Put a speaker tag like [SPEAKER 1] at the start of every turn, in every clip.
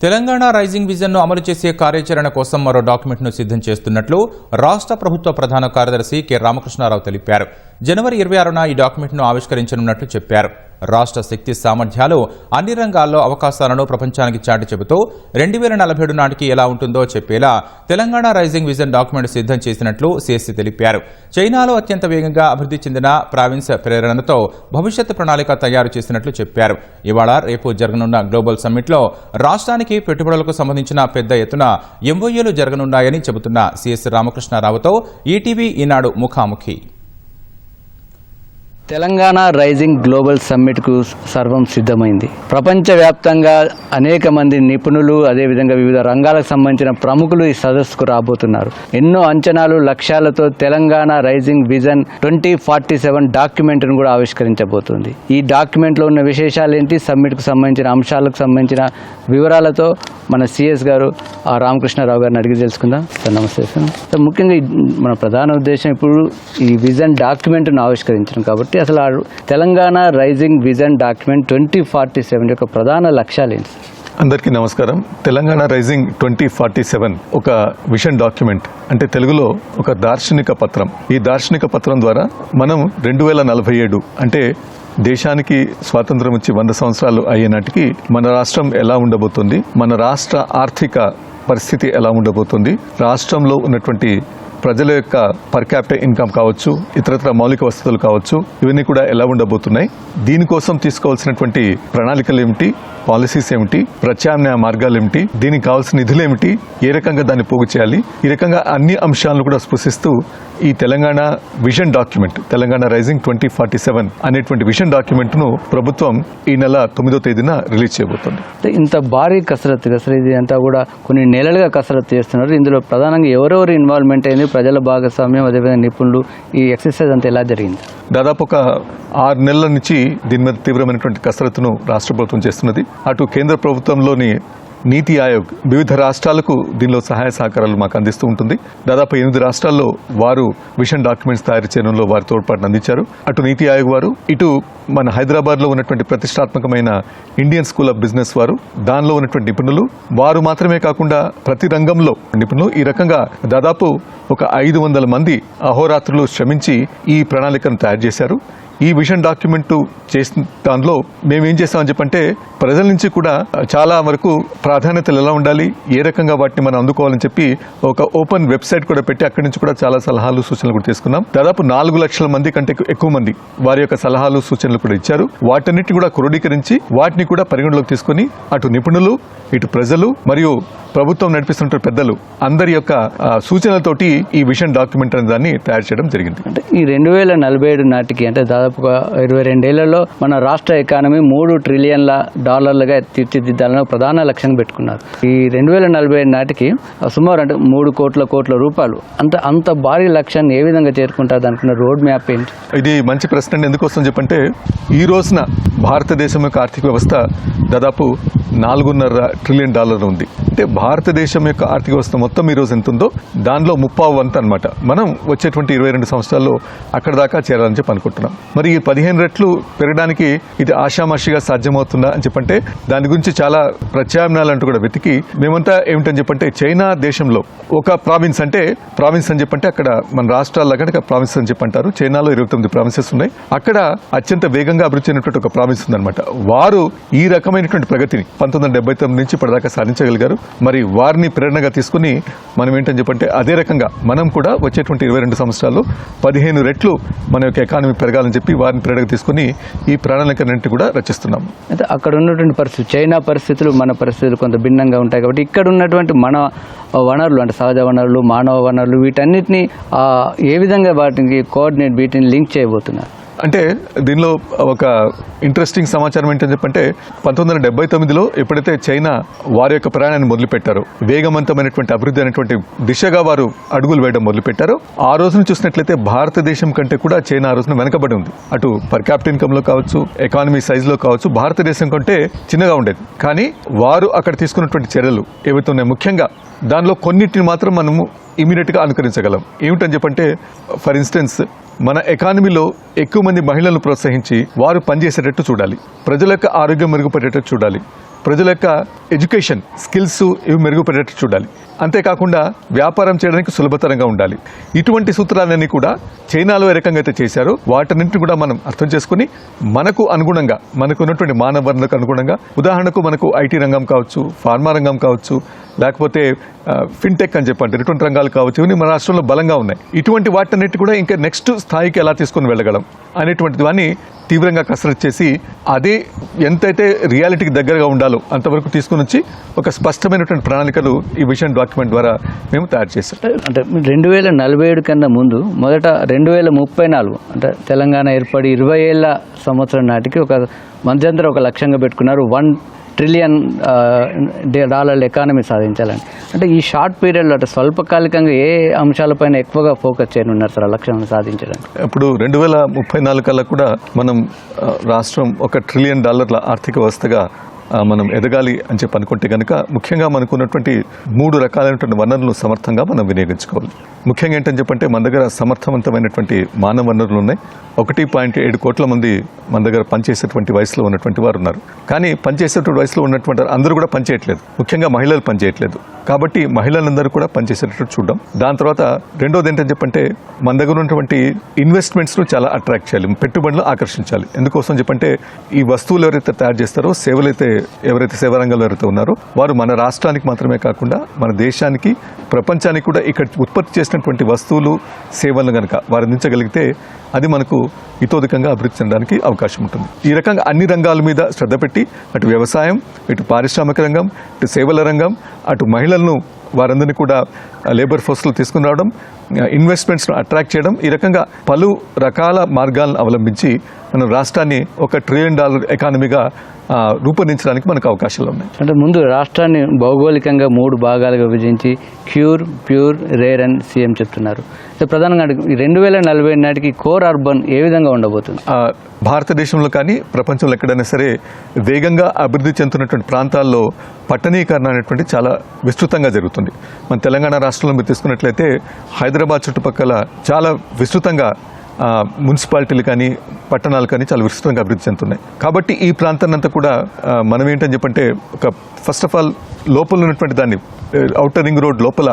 [SPEAKER 1] Telangana rising విజన్ను అమలు చేసే కార్యాచరణ కోసం మరో డాక్యుమెంట్ను సిద్ధం చేస్తున్నట్లు రాష్ట్ర ప్రభుత్వ ప్రధాన కార్యదర్శి కె. రామకృష్ణారావు తెలిపారు. జనవరి ఇరవై ఆరున ఈ డాక్యుమెంట్ను ఆవిష్కరించనున్నట్లు చెప్పారు. రాష్ట్ర శక్తి సామర్థ్యాలు అన్ని రంగాల్లో అవకాశాలను ప్రపంచానికి చాటి చెబుతూ రెండు వేల నలభై ఏడు నాటికి ఎలా ఉంటుందో చెప్పేలా తెలంగాణ రైజింగ్ విజన్ డాక్యుమెంట్ సిద్ధం చేసినట్లు సిఎస్సి తెలిపారు. చైనాలో అత్యంత వేగంగా అభివృద్ధి చెందిన ప్రావిన్స్ ప్రేరణతో భవిష్యత్ ప్రణాళిక తయారు చేసినట్లు చెప్పారు. ఇవాళ రేపు జరగనున్న గ్లోబల్ సమ్మిట్లో రాష్ట్రానికి పెట్టుబడులకు సంబంధించిన పెద్ద ఎత్తున ఎంఓఏలు జరగనున్నాయని చెబుతున్న సిఎస్ రామకృష్ణారావుతో ఈటీవీ ఈనాడు ముఖాముఖి.
[SPEAKER 2] తెలంగాణ రైజింగ్ గ్లోబల్ సమ్మిట్కు సర్వం సిద్ధమైంది. ప్రపంచవ్యాప్తంగా అనేక మంది నిపుణులు అదేవిధంగా వివిధ రంగాలకు సంబంధించిన ప్రముఖులు ఈ సదస్సుకు రాబోతున్నారు. ఎన్నో అంచనాలు లక్ష్యాలతో Telangana rising vision twenty forty seven డాక్యుమెంట్ను కూడా ఆవిష్కరించబోతుంది. ఈ డాక్యుమెంట్లో ఉన్న విశేషాలు ఏంటి సమ్మిట్కు సంబంధించిన అంశాలకు సంబంధించిన వివరాలతో మన సిఎస్ గారు ఆ రామకృష్ణారావు గారిని అడిగి తెలుసుకుందాం. సార్ నమస్తే సార్. ముఖ్యంగా మన ప్రధాన ఉద్దేశం ఇప్పుడు ఈ విజన్ డాక్యుమెంట్ను ఆవిష్కరించడం కాబట్టి అసలు Telangana rising vision document twenty forty seven యొక్క ప్రధాన లక్ష్యాలు ఏంటి?
[SPEAKER 3] అందరికీ నమస్కారం. Telangana rising twenty forty seven ఒక విషన్ డాక్యుమెంట్ అంటే తెలుగులో ఒక దార్శనిక పత్రం. ఈ దార్శనిక పత్రం ద్వారా మనం రెండు వేల నలభై ఏడు అంటే దేశానికి స్వాతంత్రం వచ్చి వంద సంవత్సరాలు అయ్యే నాటికి మన రాష్ట్రం ఎలా ఉండబోతుంది మన రాష్ట్ర ఆర్థిక పరిస్థితి ఎలా ఉండబోతుంది రాష్ట్రంలో ఉన్నటువంటి ప్రజల యొక్క పర్ క్యాపిటల్ ఇన్కమ్ కావచ్చు ఇతరత్ర మౌలిక వసతులు కావచ్చు ఇవన్నీ కూడా ఎలా ఉండబోతున్నాయి? దీనికోసం తీసుకోవాల్సినటువంటి ప్రణాళికలు ఏమిటి? పాలసీస్ ఏమిటి? ప్రత్యామ్నాయ మార్గాలు ఏమిటి? దీనికి కావాల్సిన నిధులు ఏమిటి? ఏ రకంగా దాన్ని పోగు చేయాలి? ఈ రకంగా అన్ని అంశాలను కూడా స్పృశిస్తూ ఈ Telangana vision document Telangana rising twenty forty seven అనేటువంటి విజన్ డాక్యుమెంట్ను ప్రభుత్వం ఈ నెల తొమ్మిదో తేదీన రిలీజ్ చేయబోతోంది.
[SPEAKER 2] అంటే ఇంత భారీ కసరత్తు అసలు ఇది అంతా కూడా కొన్ని నెలలుగా కసరత్తు చేస్తున్నారు. ఇందులో ప్రధానంగా ఎవరెవరు ఇన్వాల్వ్మెంట్ అయింది ప్రజల భాగస్వామ్యం అదేవిధంగా నిపుణులు ఈ ఎక్సర్సైజ్ అంతా ఎలా జరిగింది?
[SPEAKER 3] దాదాపు ఒక ఆరు నెలల నుంచి దీని మీద తీవ్రమైనటువంటి కసరత్తును రాష్ట్ర ప్రభుత్వం చేస్తున్నది. అటు కేంద్ర ప్రభుత్వంలోని నీతి ఆయోగ్ వివిధ రాష్ట్రాలకు దీనిలో సహాయ సహకారాలు మాకు అందిస్తూ ఉంటుంది. దాదాపు ఎనిమిది రాష్ట్రాల్లో వారు విషన్ డాక్యుమెంట్స్ తయారు చేయడంలో వారి తోడ్పాటును అందించారు. అటు నీతి ఆయోగ్ వారు ఇటు మన హైదరాబాద్లో ఉన్నటువంటి ప్రతిష్టాత్మకమైన ఇండియన్ స్కూల్ ఆఫ్ బిజినెస్ వారు దానిలో ఉన్నటువంటి నిపుణులు. వారు మాత్రమే కాకుండా ప్రతి రంగంలో నిపుణులు. ఈ రకంగా దాదాపు ఒక ఐదు వందల మంది అహోరాత్రులు శ్రమించి ఈ ప్రణాళికను తయారు చేశారు. ఈ విజన్ డాక్యుమెంట్ చేసిన దానిలో మేము ఏం చేస్తామని చెప్పంటే ప్రజల నుంచి కూడా చాలా వరకు ప్రాధాన్యతలు ఎలా ఉండాలి ఏ రకంగా వాటిని మనం అందుకోవాలని చెప్పి ఒక ఓపెన్ వెబ్సైట్ కూడా పెట్టి అక్కడి నుంచి కూడా చాలా సలహాలు సూచనలు కూడా తీసుకున్నాం. దాదాపు నాలుగు లక్షల మంది కంటే ఎక్కువ మంది వారి యొక్క సలహాలు సూచనలు కూడా ఇచ్చారు. వాటన్నిటిని కూడా క్రోడీకరించి వాటిని కూడా పరిగణలోకి తీసుకొని అటు నిపుణులు ఇటు ప్రజలు మరియు ప్రభుత్వం నడిపిస్తున్న పెద్దలు అందరి యొక్క సూచనలతోటి ఈ విషన్ డాక్యుమెంట్ అనే దాన్ని తయారు చేయడం జరిగింది.
[SPEAKER 2] అంటే ఈ రెండు వేల నలభై ఏడు నాటికి అంటే దాదాపుగా ఇరవై రెండేళ్ళలో మన రాష్ట్ర ఎకానమీ మూడు ట్రిలియన్ల డాలర్లుగా తీర్చిదిద్దాలని ప్రధాన లక్ష్యం పెట్టుకున్నారు. ఈ రెండు వేల నలభై నాటికి సుమారు అంటే మూడు కోట్ల కోట్ల రూపాయలు. అంత అంత భారీ లక్ష్యాన్ని ఏ విధంగా చేరుకుంటారు దానికి రోడ్ మ్యాప్ ఏంటి?
[SPEAKER 3] ఇది మంచి ప్రశ్న అండి. ఎందుకోసం చెప్పంటే ఈ రోజున భారతదేశం యొక్క ఆర్థిక వ్యవస్థ దాదాపు నాలుగున్నర ట్రిలియన్ డాలర్ ఉంది. అంటే భారతదేశం యొక్క ఆర్థిక వ్యవస్థ మొత్తం ఈ రోజు ఎంత ఉందో దానిలో ముప్పావు వంత అనమాట మనం వచ్చేటువంటి ఇరవై రెండు సంవత్సరాల్లో అక్కడ దాకా చేరాలని చెప్పి అనుకుంటున్నాం. మరి ఈ పదిహేను రెట్లు పెరగడానికి ఇది ఆషామాషిగా సాధ్యమవుతుందా అని చెప్పంటే దాని గురించి చాలా ప్రత్యామ్నాయాలు అంటూ కూడా వెతికి మేమంతా ఏమిటని చెప్పంటే చైనా దేశంలో ఒక ప్రావిన్స్ అంటే ప్రావిన్స్ అని చెప్పంటే అక్కడ మన రాష్ట్రాల్లో కనుక ప్రావిన్స్ అని చెప్పి అంటారు చైనాలో ఇరవై తొమ్మిది ప్రావిన్సెస్ ఉన్నాయి. అక్కడ అత్యంత వేగంగా అభివృద్ధి చెందినటువంటి ఒక ప్రావిన్స్ ఉందన్నమాట. వారు ఈ రకమైనటువంటి ప్రగతిని పంతొమ్మిది వందల డెబ్బై తొమ్మిది నుంచి ఇప్పటిదాకా సాధించగలిగారు. మరి వారిని ప్రేరణగా తీసుకుని మనం ఏంటని చెప్పంటే అదే రకంగా మనం కూడా వచ్చేటువంటి ఇరవై రెండు సంవత్సరాల్లో పదిహేను రెట్లు మన యొక్క ఎకానమీ పెరగాలని చెప్పి వారిని ప్రేరణగా తీసుకుని ఈ ప్రణాళికన్నింటినీ కూడా రచిస్తున్నాం.
[SPEAKER 2] అయితే అక్కడ ఉన్నటువంటి పరిస్థితి చైనా పరిస్థితులు మన పరిస్థితులు కొంత భిన్నంగా ఉంటాయి కాబట్టి ఇక్కడ ఉన్నటువంటి మన వనరులు అంటే సహజ వనరులు మానవ వనరులు వీటన్నిటిని ఏ విధంగా వాటికి కోఆర్డినేట్ వీటిని లింక్ చేయబోతున్నారు?
[SPEAKER 3] అంటే దీనిలో ఒక ఇంట్రెస్టింగ్ సమాచారం ఏంటని చెప్పంటే పంతొమ్మిది వందల డెబ్బై తొమ్మిదిలో ఎప్పుడైతే చైనా వారి యొక్క ప్రయాణాన్ని మొదలుపెట్టారో వేగవంతమైనటువంటి అభివృద్ధి అనేటువంటి దిశగా వారు అడుగులు వేయడం మొదలుపెట్టారో ఆ రోజున చూసినట్లయితే భారతదేశం కంటే కూడా చైనా ఆ రోజున వెనకబడి ఉంది. అటు పర్ క్యాపిటల్ ఇన్కమ్లో కావచ్చు ఎకానమీ సైజ్లో కావచ్చు భారతదేశం కంటే చిన్నగా ఉండేది. కానీ వారు అక్కడ తీసుకున్నటువంటి చర్యలు ఏవైతే ఉన్నాయో ముఖ్యంగా దానిలో కొన్నిటిని మాత్రం మనము ఇమీడియట్గా అనుకరించగలం. ఏమిటని చెప్పంటే ఫర్ ఇన్స్టెన్స్ మన ఎకానమీలో ఎక్కువ మంది మహిళలను ప్రోత్సహించి వారు పనిచేసేటట్టు చూడాలి. ప్రజల యొక్క ఆరోగ్యం మెరుగుపడేటట్టు చూడాలి. ప్రజల యొక్క ఎడ్యుకేషన్ స్కిల్స్ ఇవి మెరుగుపడేట్టు చూడాలి. అంతేకాకుండా వ్యాపారం చేయడానికి సులభతరంగా ఉండాలి. ఇటువంటి సూత్రాలన్నీ కూడా చైనాలో ఏ రకంగా అయితే చేశారో వాటన్నింటిని కూడా మనం అర్థం చేసుకుని మనకు అనుగుణంగా మనకు ఉన్నటువంటి మానవ వనరులకు అనుగుణంగా ఉదాహరణకు మనకు ఐటీ రంగం కావచ్చు ఫార్మా రంగం కావచ్చు లేకపోతే ఫిన్టెక్ అని చెప్పండి ఇటువంటి రంగాలు కావచ్చు ఇవన్నీ మన రాష్ట్రంలో బలంగా ఉన్నాయి. ఇటువంటి వాటన్నిటి కూడా ఇంకా నెక్స్ట్ స్థాయికి ఎలా తీసుకొని వెళ్ళగలం అనేటువంటి దాన్ని తీవ్రంగా కసరత్తు చేసి అదే ఎంతైతే రియాలిటీకి దగ్గరగా ఉండాలో అంతవరకు తీసుకుని వచ్చి ఒక స్పష్టమైనటువంటి ప్రణాళికలు ఈ విజన్ డాక్యుమెంట్ ద్వారా మేము తయారు చేసాం
[SPEAKER 2] అంటే రెండు వేల నలభై ఏడు కన్నా ముందు మొదట రెండు వేల ముప్పై నాలుగు అంటే తెలంగాణ ఏర్పడి ఇరవై ఏళ్ళ సంవత్సరం నాటికి ఒక మధ్యంతరం ఒక లక్ష్యంగా పెట్టుకున్నారు వన్ ట్రిలియన్ డే- డాలర్ల ఎకానమీ సాధించాలని. అంటే ఈ షార్ట్ పీరియడ్లో అంటే స్వల్పకాలికంగా ఏ అంశాలపైన ఎక్కువగా ఫోకస్ చేయనున్నారు సార్ ఆ సాధించడానికి?
[SPEAKER 3] ఇప్పుడు రెండు వేల ముప్పై నాలుగు కల్లా కూడా మనం రాష్ట్రం ఒక ట్రిలియన్ డాలర్ల ఆర్థిక వ్యవస్థగా మనం ఎదగాలి అని చెప్పి అనుకుంటే కనుక ముఖ్యంగా మనకు ఉన్నటువంటి మూడు రకాలైనటువంటి వనరులను సమర్థంగా మనం వినియోగించుకోవాలి. ముఖ్యంగా ఏంటని చెప్పంటే మన దగ్గర సమర్థవంతమైనటువంటి మానవ వనరులు ఉన్నాయి. ఒకటి పాయింట్ ఏడు కోట్ల మంది మన దగ్గర పనిచేసేటువంటి వయసులో ఉన్నటువంటి వారు ఉన్నారు. కానీ పనిచేసేటువంటి వయసులో ఉన్నటువంటి అందరూ కూడా పనిచేయట్లేదు. ముఖ్యంగా మహిళలు పనిచేయట్లేదు. కాబట్టి మహిళలందరూ కూడా పనిచేసేటట్టు చూడడం. దాని తర్వాత రెండోది ఏంటని చెప్పంటే మన దగ్గర ఉన్నటువంటి ఇన్వెస్ట్మెంట్స్ను చాలా అట్రాక్ట్ చేయాలి. పెట్టుబడులు ఆకర్షించాలి. ఎందుకోసం చెప్పంటే ఈ వస్తువులు ఎవరైతే తయారు చేస్తారో సేవలు అయితే ఎవరైతే సేవా రంగంలో ఎవరైతే ఉన్నారో వారు మన రాష్ట్రానికి మాత్రమే కాకుండా మన దేశానికి ప్రపంచానికి కూడా ఇక్కడ ఉత్పత్తి చేసినటువంటి వస్తువులు సేవలను కనుక వారు అందించగలిగితే అది మనకు ఇతోధికంగా అభివృద్ధి చెందడానికి అవకాశం ఉంటుంది. ఈ రకంగా అన్ని రంగాల మీద శ్రద్ధ పెట్టి అటు వ్యవసాయం ఇటు పారిశ్రామిక రంగం ఇటు సేవల రంగం అటు మహిళలను వారందరినీ కూడా లేబర్ ఫోర్స్లో తీసుకుని రావడం ఇన్వెస్ట్మెంట్స్ను అట్రాక్ట్ చేయడం ఈ రకంగా పలు రకాల మార్గాలను అవలంబించి మనం రాష్ట్రాన్ని ఒక ట్రిలియన్ డాలర్ ఎకానమీగా రూపొందించడానికి మనకు అవకాశాలు ఉన్నాయి.
[SPEAKER 2] అంటే ముందు రాష్ట్రాన్ని భౌగోళికంగా మూడు భాగాలుగా విభజించి క్యూర్ ప్యూర్ రేర్ అని సీఎం చెప్తున్నారు. ప్రధానంగా రెండు వేల నలభై నాటికి కోర్ అర్బన్ ఏ విధంగా ఉండబోతుంది?
[SPEAKER 3] భారతదేశంలో కానీ ప్రపంచంలో ఎక్కడైనా సరే వేగంగా అభివృద్ధి చెందుతున్నటువంటి ప్రాంతాల్లో పట్టణీకరణ అనేటువంటి చాలా విస్తృతంగా జరుగుతుంది. మన తెలంగాణ రాష్ట్రంలో మీరు తీసుకున్నట్లయితే హైదరాబాద్ చుట్టుపక్కల చాలా విస్తృతంగా మున్సిపాలిటీలు కానీ పట్టణాలు కానీ చాలా విస్తృతంగా అభివృద్ధి చెందుతున్నాయి. కాబట్టి ఈ ప్రాంతాన్ని అంతా కూడా మనం ఏంటని చెప్పంటే ఒక ఫస్ట్ ఆఫ్ ఆల్ లోపల ఉన్నటువంటి దాన్ని అవుటర్ రింగ్ రోడ్ లోపల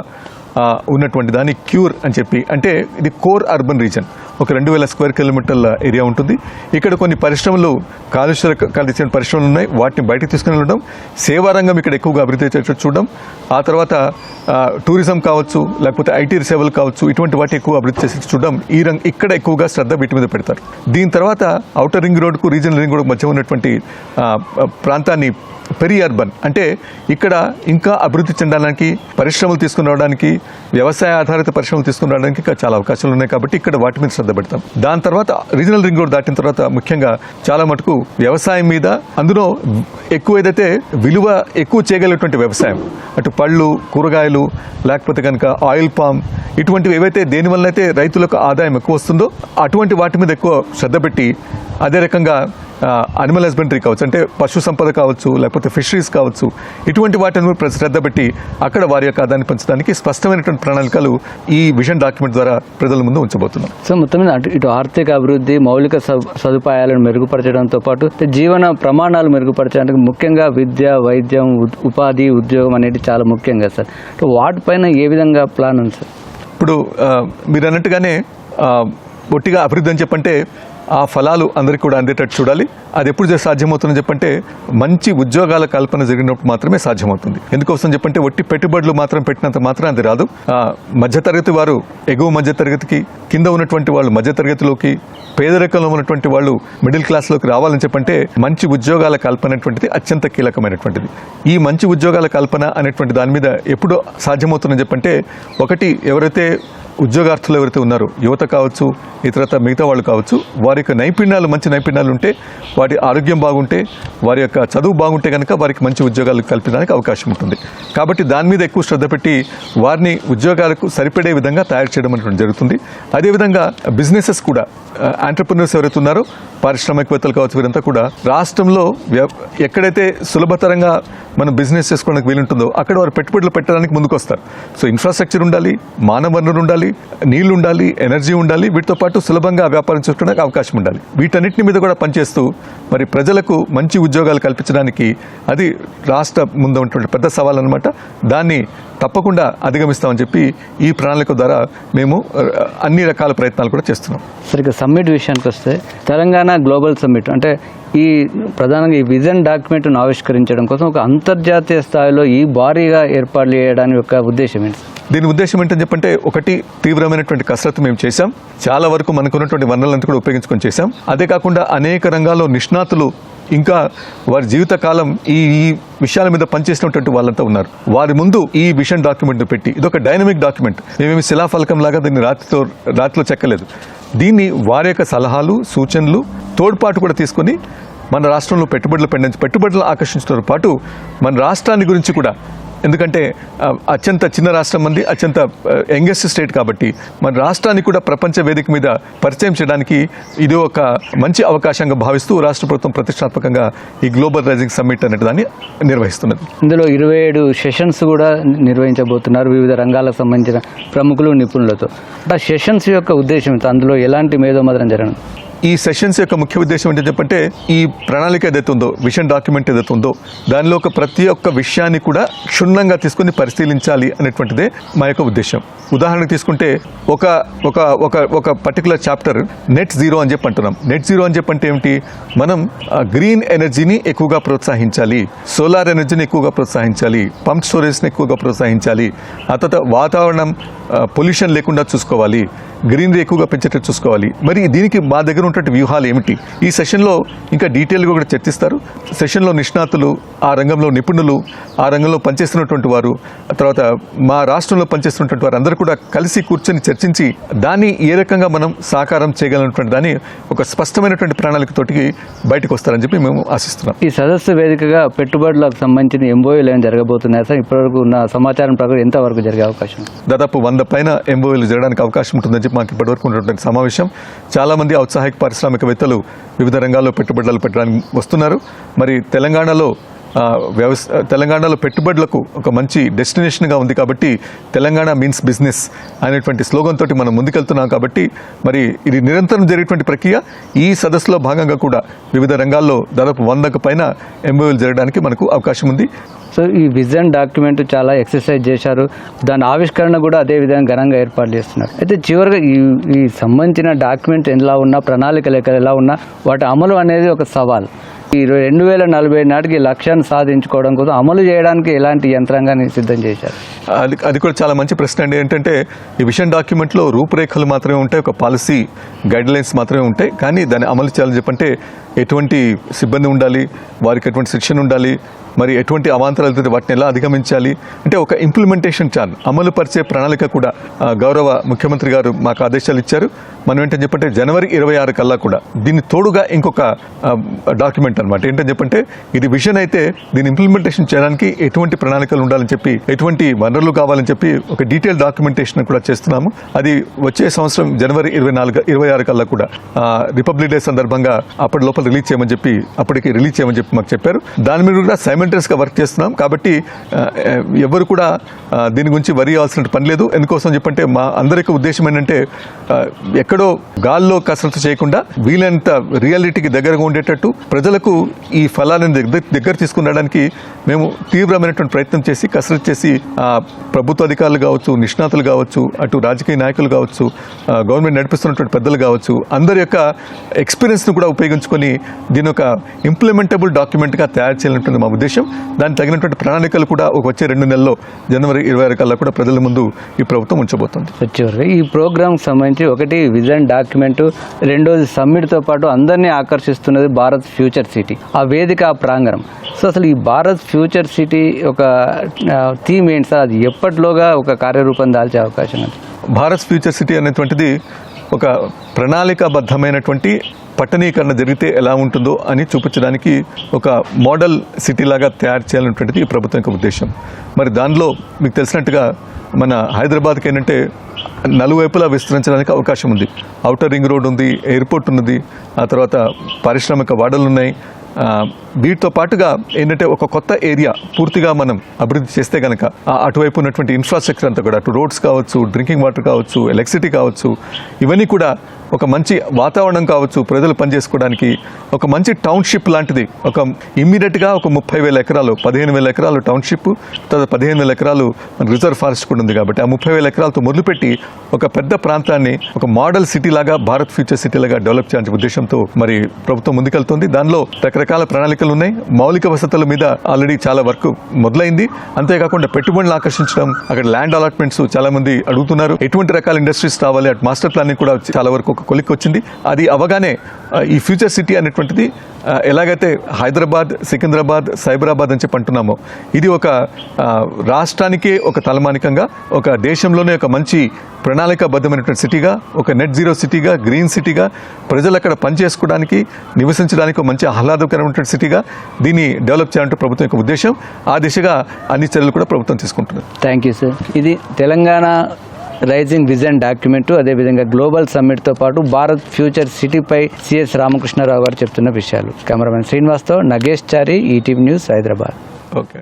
[SPEAKER 3] ఉన్నటువంటి దాన్ని క్యూర్ అని చెప్పి అంటే ఇది కోర్ అర్బన్ రీజన్. ఒక రెండు వేల స్క్వేర్ కిలోమీటర్ల ఏరియా ఉంటుంది. ఇక్కడ కొన్ని పరిశ్రమలు కాలుష్య కలిసిన పరిశ్రమలు ఉన్నాయి. వాటిని బయటకు తీసుకుని వెళ్ళడం సేవా రంగం ఇక్కడ ఎక్కువగా అభివృద్ధి చేసేటట్టు చూడడం. ఆ తర్వాత టూరిజం కావచ్చు లేకపోతే ఐటీ సేవలు కావచ్చు ఇటువంటి వాటి ఎక్కువ అభివృద్ధి చేసి చూడడం. ఈ రంగ ఇక్కడ ఎక్కువగా శ్రద్ధ వీటి మీద పెడతారు. దీని తర్వాత అవుటర్ రింగ్ రోడ్కు రీజనల్ రింగ్ రోడ్కు మధ్య ఉన్నటువంటి ప్రాంతాన్ని పెరి అర్బన్ అంటే ఇక్కడ ఇంకా అభివృద్ధి చెందడానికి పరిశ్రమలు తీసుకుని రావడానికి వ్యవసాయ ఆధారిత పరిశ్రమలు తీసుకుని రావడానికి ఇంకా చాలా అవకాశాలు ఉన్నాయి కాబట్టి ఇక్కడ వాటి మీద శ్రద్ధ పెడతాం. దాని తర్వాత రీజనల్ రింగ్ రోడ్ దాటిన తర్వాత ముఖ్యంగా చాలా మటుకు వ్యవసాయం మీద అందులో ఎక్కువ ఏదైతే విలువ ఎక్కువ చేయగలిగినటువంటి వ్యవసాయం అటు పళ్ళు కూరగాయలు లేకపోతే కనుక ఆయిల్ పామ్ ఇటువంటివి ఏవైతే దేనివల్ల అయితే రైతులకు ఆదాయం ఎక్కువ వస్తుందో అటువంటి వాటి మీద ఎక్కువ శ్రద్ధ పెట్టి అదే రకంగా అనిమల్ హస్బెండరీ కావచ్చు అంటే పశు సంపద కావచ్చు లేకపోతే ఫిషరీస్ కావచ్చు ఇటువంటి వాటిని మీద శ్రద్ధ పెట్టి అక్కడ వారి యొక్క ఆదాయాన్ని పెంచడానికి స్పష్టమైనటువంటి ప్రణాళికలు ఈ విజన్ డాక్యుమెంట్ ద్వారా ప్రజల ముందు ఉంచబోతున్నాం.
[SPEAKER 2] సో మొత్తం ఇటు ఆర్థిక అభివృద్ధి మౌలిక సదు- సదుపాయాలను మెరుగుపరచడంతో పాటు జీవన ప్రమాణాలు మెరుగుపరచడానికి ముఖ్యంగా విద్య వైద్యం ఉపాధి ఉద్యోగం అనేది చాలా ముఖ్యం కదా సార్ వాటిపైన ఏ విధంగా ప్లాన్ ఉంది సార్?
[SPEAKER 3] ఇప్పుడు మీరు అన్నట్టుగానే ఒట్టిగా అభివృద్ధి అని చెప్పంటే ఆ ఫలాలు అందరికీ కూడా అందేటట్టు చూడాలి. అది ఎప్పుడు సాధ్యమవుతుందని చెప్పంటే మంచి ఉద్యోగాల కల్పన జరిగినప్పుడు మాత్రమే సాధ్యమవుతుంది. ఎందుకోసం చెప్పంటే ఒట్టి పెట్టుబడులు మాత్రం పెట్టినంత మాత్రం అది రాదు. మధ్యతరగతి వారు ఎగువ మధ్యతరగతికి కింద ఉన్నటువంటి వాళ్ళు మధ్యతరగతిలోకి పేదరికంలో ఉన్నటువంటి వాళ్ళు మిడిల్ క్లాస్లోకి రావాలని చెప్పంటే మంచి ఉద్యోగాల కల్పన అనేటువంటిది అత్యంత కీలకమైనటువంటిది. ఈ మంచి ఉద్యోగాల కల్పన అనేటువంటి దాని మీద ఎప్పుడు సాధ్యమవుతుందని చెప్పంటే ఒకటి ఎవరైతే ఉద్యోగార్థులు ఎవరైతే ఉన్నారో యువత కావచ్చు ఇతరత మిగతా వాళ్ళు కావచ్చు వారి యొక్క నైపుణ్యాలు మంచి నైపుణ్యాలు ఉంటే వాటి ఆరోగ్యం బాగుంటే వారి యొక్క చదువు బాగుంటే కనుక వారికి మంచి ఉద్యోగాలు కల్పించడానికి అవకాశం ఉంటుంది. కాబట్టి దాని మీద ఎక్కువ శ్రద్ధ పెట్టి వారిని ఉద్యోగాలకు సరిపడే విధంగా తయారు చేయడం అనేటువంటి జరుగుతుంది. అదేవిధంగా బిజినెసెస్ కూడా ఆంటర్ప్రినర్స్ ఎవరైతే ఉన్నారో పారిశ్రామికవేత్తలు కావచ్చు వీరంతా కూడా రాష్ట్రంలో ఎక్కడైతే సులభతరంగా మనం బిజినెస్ చేసుకోవడానికి వీలుంటుందో అక్కడ వారు పెట్టుబడులు పెట్టడానికి ముందుకు వస్తారు సో ఇన్ఫ్రాస్ట్రక్చర్ ఉండాలి మానవ వనరులు ఉండాలి నీళ్ళు ఉండాలి ఎనర్జీ ఉండాలి వీటితో పాటు సులభంగా వ్యాపారం చేసుకోవడానికి అవకాశం ఉండాలి. వీటన్నిటిని మీద కూడా పనిచేస్తూ మరి ప్రజలకు మంచి ఉద్యోగాలు కల్పించడానికి అది రాష్ట్ర ముందు ఉన్నటువంటి పెద్ద సవాల్ అనమాట దాన్ని తప్పకుండా అధిగమిస్తామని చెప్పి ఈ ప్రణాళిక ద్వారా మేము అన్ని రకాల ప్రయత్నాలు కూడా చేస్తున్నాం.
[SPEAKER 2] సరిగ్గా సమ్మిట్ విషయానికి వస్తే తెలంగాణ గ్లోబల్ సమ్మిట్ అంటే ఈ ప్రధానంగా ఈ విజన్ డాక్యుమెంట్ను ఆవిష్కరించడం కోసం ఒక అంతర్జాతీయ స్థాయిలో ఈ భారీగా ఏర్పాట్లు చేయడానికి యొక్క ఉద్దేశం ఏంటి
[SPEAKER 3] దీని ఉద్దేశం ఏంటని చెప్పంటే ఒకటి తీవ్రమైనటువంటి కసరత్తు మేము చేశాం. చాలా వరకు మనకున్నటువంటి వనరులంతా కూడా ఉపయోగించుకొని చేశాం. అదే కాకుండా అనేక రంగాల్లో నిష్ణాతులు ఇంకా వారి జీవితకాలం ఈ ఈ విషయాల మీద పనిచేసినటువంటి వాళ్ళంతా ఉన్నారు. వారి ముందు ఈ విషన్ డాక్యుమెంట్ పెట్టి ఇది ఒక డైనమిక్ డాక్యుమెంట్. మేమేమి శిలాఫలకం లాగా దీన్ని రాతితో రాతిలో చెక్కలేదు. దీన్ని వారి యొక్క సలహాలు సూచనలు తోడ్పాటు కూడా తీసుకొని మన రాష్ట్రంలో పెట్టుబడులు పెట్టించి పెట్టుబడులు ఆకర్షించడంతో పాటు మన రాష్ట్రాన్ని గురించి కూడా ఎందుకంటే అత్యంత చిన్న రాష్ట్రం మంది అత్యంత యంగెస్ట్ స్టేట్ కాబట్టి. మన రాష్ట్రాన్ని కూడా ప్రపంచ వేదిక మీద పరిచయం చేయడానికి ఇది ఒక మంచి అవకాశంగా భావిస్తూ రాష్ట్ర ప్రభుత్వం ప్రతిష్టాత్మకంగా ఈ గ్లోబల్ రైజింగ్ సమ్మిట్ అనే దాన్ని నిర్వహిస్తున్నది.
[SPEAKER 2] ఇందులో ఇరవై ఏడు సెషన్స్ కూడా నిర్వహించబోతున్నారు వివిధ రంగాలకు సంబంధించిన ప్రముఖులు నిపుణులతో. ఆ సెషన్స్ యొక్క ఉద్దేశం అందులో ఎలాంటి మేధోమదనం జరగడం
[SPEAKER 3] ఈ సెషన్స్ యొక్క ముఖ్య ఉద్దేశం ఏంటంటే చెప్పంటే ఈ ప్రణాళిక ఏదైతే ఉందో విషన్ డాక్యుమెంట్ ఏదైతే ఉందో దానిలో ఒక ప్రతి ఒక్క విషయాన్ని కూడా క్షుణ్ణంగా తీసుకుని పరిశీలించాలి అనేటువంటిదే మా యొక్క ఉద్దేశం. ఉదాహరణకు తీసుకుంటే ఒక ఒక ఒక ఒక పర్టికులర్ చాప్టర్ నెట్ జీరో అని చెప్పి అంటున్నాం. నెట్ జీరో అని చెప్పంటే ఏమిటి? మనం గ్రీన్ ఎనర్జీని ఎక్కువగా ప్రోత్సహించాలి సోలార్ ఎనర్జీని ఎక్కువగా ప్రోత్సహించాలి పంప్ స్టోరేజ్ని ఎక్కువగా ప్రోత్సహించాలి ఆ తర్వాత వాతావరణం పొల్యూషన్ లేకుండా చూసుకోవాలి గ్రీనరీ ఎక్కువగా పెంచేటట్టు చూసుకోవాలి. మరి దీనికి మా దగ్గర ఉన్నటువంటి వ్యూహాలు ఏమిటి? ఈ సెషన్లో ఇంకా డీటెయిల్గా కూడా చర్చిస్తారు. సెషన్లో నిష్ణాతులు ఆ రంగంలో నిపుణులు ఆ రంగంలో పనిచేస్తున్నటువంటి వారు తర్వాత మా రాష్ట్రంలో పనిచేస్తున్నటువంటి వారు అందరూ కూడా కలిసి కూర్చొని చర్చించి దాన్ని ఏ రకంగా మనం సాకారం చేయగలిగినటువంటి దాన్ని ఒక స్పష్టమైనటువంటి ప్రణాళికతోటి బయటకు వస్తారని చెప్పి మేము ఆశిస్తున్నాం.
[SPEAKER 2] ఈ సదస్సు వేదికగా పెట్టుబడులకు సంబంధించిన ఎంబోయిలు ఏమైనా జరగబోతున్నాయి సార్? ఇప్పటివరకు ఉన్న సమాచారం ప్రకారం ఎంతవరకు జరిగే అవకాశం?
[SPEAKER 3] దాదాపు వంద పైన ఎంఓఏలు జరగడానికి అవకాశం ఉంటుందని చెప్పి మాకు ఇప్పటివరకు ఉన్నటువంటి సమావేశం. చాలామంది ఔత్సాహిక పారిశ్రామికవేత్తలు వివిధ రంగాల్లో పెట్టుబడులు పెట్టడానికి వస్తున్నారు. మరి తెలంగాణలో వ్యవసాయ వ్యవస్ తెలంగాణలో పెట్టుబడులకు ఒక మంచి డెస్టినేషన్గా ఉంది కాబట్టి తెలంగాణ మీన్స్ బిజినెస్ అనేటువంటి స్లోగన్ తోటి మనం ముందుకెళ్తున్నాం కాబట్టి మరి ఇది నిరంతరం జరిగేటువంటి ప్రక్రియ. ఈ సదస్సులో భాగంగా కూడా వివిధ రంగాల్లో దాదాపు వందకు పైన ఎంఓఎల్ జరగడానికి మనకు అవకాశం ఉంది.
[SPEAKER 2] సో ఈ విజన్ డాక్యుమెంట్ చాలా ఎక్సర్సైజ్ చేశారు. దాని ఆవిష్కరణ కూడా అదే విధంగా ఘనంగా ఏర్పాటు చేస్తున్నారు. అయితే చివరిగా ఈ ఈ సంబంధించిన డాక్యుమెంట్ ఎలా ఉన్నా ప్రణాళిక లెక్కలు ఎలా ఉన్నా వాటి అమలు అనేది ఒక సవాల్. ఈ రెండు వేల నలభై నాటికి లక్ష్యాన్ని సాధించుకోవడం కోసం అమలు చేయడానికి ఎలాంటి యంత్రాంగాన్ని సిద్ధం చేశారు?
[SPEAKER 3] అది అది కూడా చాలా మంచి ప్రశ్న అండి. ఏంటంటే ఈ విషన్ డాక్యుమెంట్లో రూపురేఖలు మాత్రమే ఉంటాయి ఒక పాలసీ గైడ్ లైన్స్ మాత్రమే ఉంటాయి. కానీ దాన్ని అమలు చేయాలని చెప్పంటే ఎటువంటి సిబ్బంది ఉండాలి వారికి ఎటువంటి శిక్షణ ఉండాలి మరి ఎటువంటి అవాంతరాలు వాటిని ఎలా అధిగమించాలి? అంటే ఒక ఇంప్లిమెంటేషన్ ప్లాన్ అమలు పరిచే ప్రణాళిక కూడా గౌరవ ముఖ్యమంత్రి గారు మాకు ఆదేశాలు ఇచ్చారు. మనం ఏంటని చెప్పంటే జనవరి ఇరవై ఆరు కల్లా కూడా దీన్ని తోడుగా ఇంకొక డాక్యుమెంట్ అనమాట ఏంటని చెప్పంటే ఇది విజన్ అయితే దీన్ని ఇంప్లిమెంటేషన్ చేయడానికి ఎటువంటి ప్రణాళికలు ఉండాలని చెప్పి ఎటువంటి వనరులు కావాలని చెప్పి ఒక డీటెయిల్ డాక్యుమెంటేషన్ కూడా చేస్తున్నాము. అది వచ్చే సంవత్సరం జనవరి ఇరవై నాలుగు ఇరవై ఆరు కల్లా కూడా రిపబ్లిక్ డే సందర్భంగా అప్పటి లోపల రిలీజ్ చేయమని చెప్పి అప్పటికి రిలీజ్ చేయమని చెప్పి మాకు చెప్పారు. దాని మీద కూడా సైమెంటరీస్గా వర్క్ చేస్తున్నాం. కాబట్టి ఎవరు కూడా దీని గురించి వరి అవ్వాల్సిన పని లేదు. ఎందుకోసం చెప్పంటే మా అందరికి ఉద్దేశం ఏంటంటే ఆ, ఎక్కడో గాల్లో కసరత్తు చేయకుండా వీలైనంత రియాలిటీకి దగ్గరగా ఉండేటట్టు ప్రజలకు ఈ ఫలాలను దగ్గర దగ్గర తీసుకురావడానికి మేము తీవ్రమైనటువంటి ప్రయత్నం చేసి కసరత్తు చేసి ఆ, ప్రభుత్వ అధికారులు కావచ్చు నిష్ణాతులు కావచ్చు అటు రాజకీయ నాయకులు కావచ్చు గవర్నమెంట్ నడిపిస్తున్నటువంటి పెద్దలు కావచ్చు అందరి యొక్క ఎక్స్పీరియన్స్ను కూడా ఉపయోగించుకొని దీని ఒక ఇంప్లిమెంటబుల్ డాక్యుమెంట్గా తయారు చేయాలంటుంది మా ఉద్దేశం. దానికి తగినటువంటి ప్రణాళికలు కూడా ఒక వచ్చే రెండు నెలల్లో జనవరి ఇరవై ఆరు కల్లా కూడా ప్రజల ముందు ఈ ప్రభుత్వం ఉంచబోతుంది.
[SPEAKER 2] ఈ ప్రోగ్రామ్ సంబంధించి ఒకటి విజన్ డాక్యుమెంట్ రెండోది సమ్మిట్తో పాటు అందరినీ ఆకర్షిస్తున్నది భారత్ ఫ్యూచర్ సిటీ ఆ వేదిక ఆ ప్రాంగణం. సో అసలు ఈ భారత్ ఫ్యూచర్ సిటీ ఒక థీమ్ ఏంటి సార్? అది ఎప్పటిలోగా ఒక కార్యరూపం దాల్చే అవకాశం ఉంది?
[SPEAKER 3] భారత్ ఫ్యూచర్ సిటీ అనేటువంటిది ఒక ప్రణాళికాబద్ధమైనటువంటి పట్టణీకరణ జరిగితే ఎలా ఉంటుందో అని చూపించడానికి ఒక మోడల్ సిటీ లాగా తయారు చేయాలనేటువంటిది ఈ ప్రభుత్వం యొక్క ఉద్దేశం. మరి దానిలో మీకు తెలిసినట్టుగా మన హైదరాబాద్కి ఏంటంటే నలువైపులా విస్తరించడానికి అవకాశం ఉంది. అవుటర్ రింగ్ రోడ్ ఉంది ఎయిర్పోర్ట్ ఉన్నది ఆ తర్వాత పారిశ్రామిక వాడలు ఉన్నాయి వీటితో పాటుగా ఏంటంటే ఒక కొత్త ఏరియా పూర్తిగా మనం అభివృద్ధి చేస్తే కనుక అటువైపు ఉన్నటువంటి ఇన్ఫ్రాస్ట్రక్చర్ అంతా కూడా అటు రోడ్స్ కావచ్చు డ్రింకింగ్ వాటర్ కావచ్చు ఎలక్ట్రిసిటీ కావచ్చు ఇవన్నీ కూడా ఒక మంచి వాతావరణం కావచ్చు ప్రజలు పనిచేసుకోవడానికి ఒక మంచి టౌన్షిప్ లాంటిది ఒక ఇమ్మీడియట్గా ఒక ముప్పై వేల ఎకరాలు పదిహేను వేల ఎకరాలు టౌన్షిప్ తర్వాత పదిహేను వేల ఎకరాలు రిజర్వ్ ఫారెస్ట్ కూడా ఉంది కాబట్టి ఆ ముప్పై వేల ఎకరాలతో మొదలుపెట్టి ఒక పెద్ద ప్రాంతాన్ని ఒక మోడల్ సిటీ లాగా భారత్ ఫ్యూచర్ సిటీ లాగా డెవలప్ చేయాలనే ఉద్దేశంతో మరి ప్రభుత్వం ముందుకెళ్తుంది. దానిలో రకరకాల ప్రణాళికలు ఉన్నాయి. మౌలిక వసతుల మీద ఆల్రెడీ చాలా వర్క్ మొదలైంది. అంతేకాకుండా పెట్టుబడులు ఆకర్షించడం అక్కడ ల్యాండ్ అలాట్మెంట్స్ చాలా మంది అడుగుతున్నారు. ఎటువంటి రకాల ఇండస్ట్రీస్ రావాలి? అటు మాస్టర్ ప్లానింగ్ కూడా చాలా వరకు ఒక కొలిక్ వచ్చింది. అది అవగానే ఈ ఫ్యూచర్ సిటీ అనేటువంటిది ఎలాగైతే హైదరాబాద్ సికింద్రాబాద్ సైబరాబాద్ అని చెప్పి అంటున్నామో ఇది ఒక రాష్ట్రానికే ఒక తలమానికంగా ఒక దేశంలోనే ఒక మంచి ప్రణాళికాబద్ధమైనటువంటి సిటీగా ఒక నెట్ జీరో సిటీగా గ్రీన్ సిటీగా ప్రజలు అక్కడ పనిచేసుకోవడానికి నివసించడానికి మంచి ఆహ్లాదకరమైనటువంటి సిటీగా దీన్ని డెవలప్ చేయాలంటే ప్రభుత్వం యొక్క ఉద్దేశం. ఆ దిశగా అన్ని చర్యలు కూడా ప్రభుత్వం తీసుకుంటుంది.
[SPEAKER 2] థ్యాంక్ యూ సార్ ఇది తెలంగాణ రైజింగ్ విజన్ డాక్యుమెంట్ అదేవిధంగా గ్లోబల్ సమ్మిట్తో పాటు భారత్ ఫ్యూచర్ సిటీపై సిఎస్ రామకృష్ణారావు గారు చెప్తున్న విషయాలు. Cameraman శ్రీనివాస్తో Nagesh Chari ETV news Hyderabad
[SPEAKER 3] okay